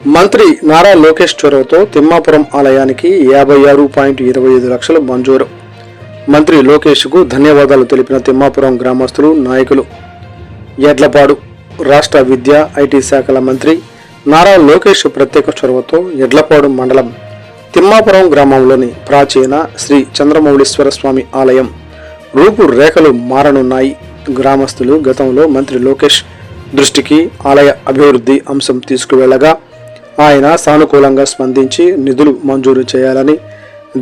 మంత్రి నారా లోకేష్ చొరవతో తిమ్మాపురం ఆలయానికి యాభై ఆరు పాయింట్ ఇరవై ఐదు లక్షలు మంజూరు. మంత్రి లోకేష్కు ధన్యవాదాలు తెలిపిన తిమ్మాపురం గ్రామస్తులు నాయకులు. ఎడ్లపాడు రాష్ట్ర విద్య ఐటీ శాఖల మంత్రి నారా లోకేష్ ప్రత్యేక చొరవతో ఎడ్లపాడు మండలం తిమ్మాపురం గ్రామంలోని ప్రాచీన శ్రీ చంద్రమౌళీశ్వర స్వామి ఆలయం రూపురేఖలు మారనున్నాయి. గ్రామస్తులు గతంలో మంత్రి లోకేష్ దృష్టికి ఆలయ అభివృద్ధి అంశం తీసుకువెళ్ళగా ఆయన సానుకూలంగా స్పందించి నిధులు మంజూరు చేయాలని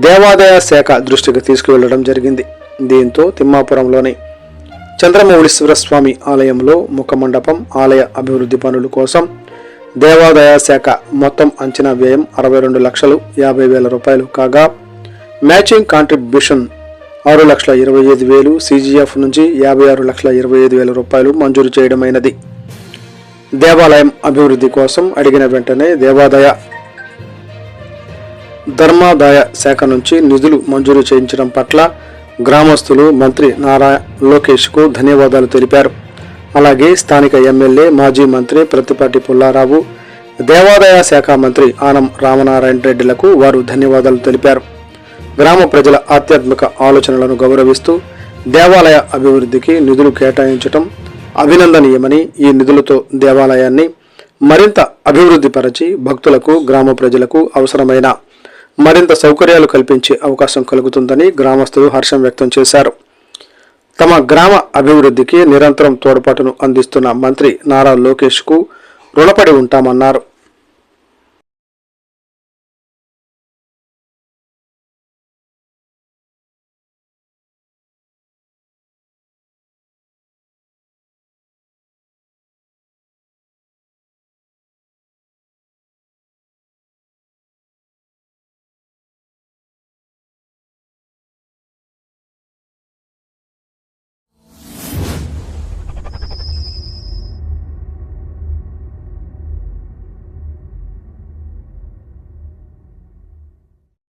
దేవాదాయ శాఖ దృష్టికి తీసుకువెళ్ళడం జరిగింది. దీంతో తిమ్మాపురంలోని చంద్రమౌళీశ్వర స్వామి ఆలయంలో ముఖమండపం ఆలయ అభివృద్ధి పనుల కోసం దేవాదాయ శాఖ మొత్తం అంచనా వ్యయం అరవై రెండు లక్షలు యాభై వేల రూపాయలు కాగా మ్యాచింగ్ కాంట్రిబ్యూషన్ ఆరు లక్షల ఇరవై ఐదు వేలు సీజీఎఫ్ నుంచి యాభై ఆరు లక్షల ఇరవై ఐదు వేల రూపాయలు మంజూరు చేయడమైనది. దేవాలయం అభివృద్ధి కోసం అడిగిన వెంటనే దేవాదాయ ధర్మాదాయ శాఖ నుంచి నిధులు మంజూరు చేయించడం పట్ల గ్రామస్తులు మంత్రి నారా లోకేష్కు ధన్యవాదాలు తెలిపారు. అలాగే స్థానిక ఎమ్మెల్యే మాజీ మంత్రి ప్రత్తిపాటి పుల్లారావు దేవాదాయ శాఖ మంత్రి ఆనం రామనారాయణ రెడ్డిలకు వారు ధన్యవాదాలు తెలిపారు. గ్రామ ప్రజల ఆధ్యాత్మిక ఆలోచనలను గౌరవిస్తూ దేవాలయ అభివృద్ధికి నిధులు కేటాయించటం అభినందనీయమని ఈ నిధులతో దేవాలయాన్ని మరింత అభివృద్ధిపరచి భక్తులకు గ్రామ ప్రజలకు అవసరమైన మరింత సౌకర్యాలు కల్పించే అవకాశం కలుగుతుందని గ్రామస్తులు హర్షం వ్యక్తం చేశారు. తమ గ్రామ అభివృద్ధికి నిరంతరం తోడ్పాటును అందిస్తున్న మంత్రి నారా లోకేష్కు రుణపడి ఉంటామన్నారు.